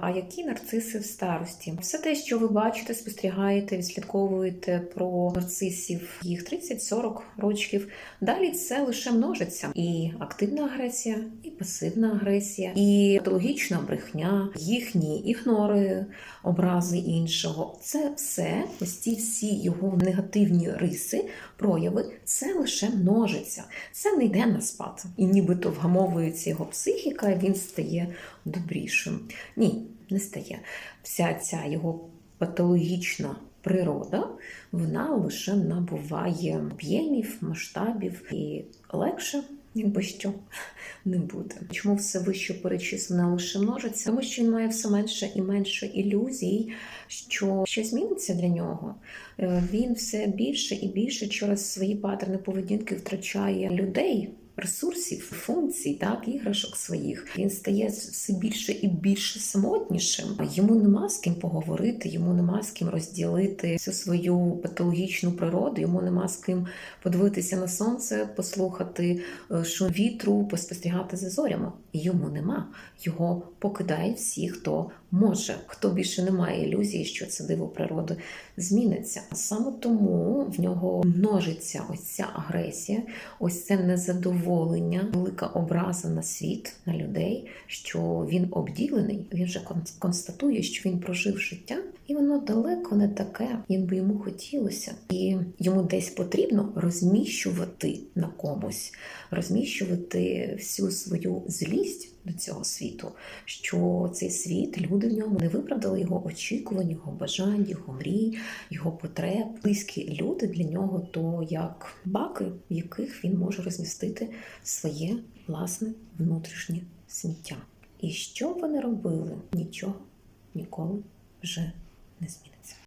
А які нарциси в старості? Все те, що ви бачите, спостерігаєте, відслідковуєте про нарцисів їх 30-40 років. Далі це лише множиться і активна агресія, і пасивна агресія, і патологічна брехня, їхні ігнори, образи іншого. Це все, ось ці всі його негативні риси, прояви, це лише множиться. Це не йде на спад. І нібито вгамовується його психіка, він стає добрішим. Ні, не стає. Вся ця його патологічна природа, вона лише набуває об'ємів, масштабів і легше. Якби що не буде. Чому все вище перечислене лише множиться? Тому що він має все менше і менше ілюзій, що щось зміниться для нього. Е, Він все більше і більше через свої паттерни поведінки втрачає людей. Ресурсів, функцій, так, іграшок своїх. Він стає все більше і більше самотнішим. Йому нема з ким поговорити, йому нема з ким розділити всю свою патологічну природу, йому нема з ким подивитися на сонце, послухати е, шум вітру, поспостерігати за зорями. Йому нема. Його покидають всі, хто може, хто більше не має ілюзії, що це диво природи зміниться. Саме тому в нього множиться ось ця агресія, ось це незадоволення, велика образа на світ, на людей, що він обділений. Він вже кон- констатує, що він прожив життя, і воно далеко не таке, як би йому хотілося. І йому десь потрібно розміщувати на комусь, розміщувати всю свою злість до цього світу, що цей світ, люди в ньому не виправдали його очікувань, його бажань, його мрій, його потреб. Близькі люди для нього то як баки, в яких він може розмістити своє власне внутрішнє сміття. І що б вони робили? Нічого ніколи вже не зміниться.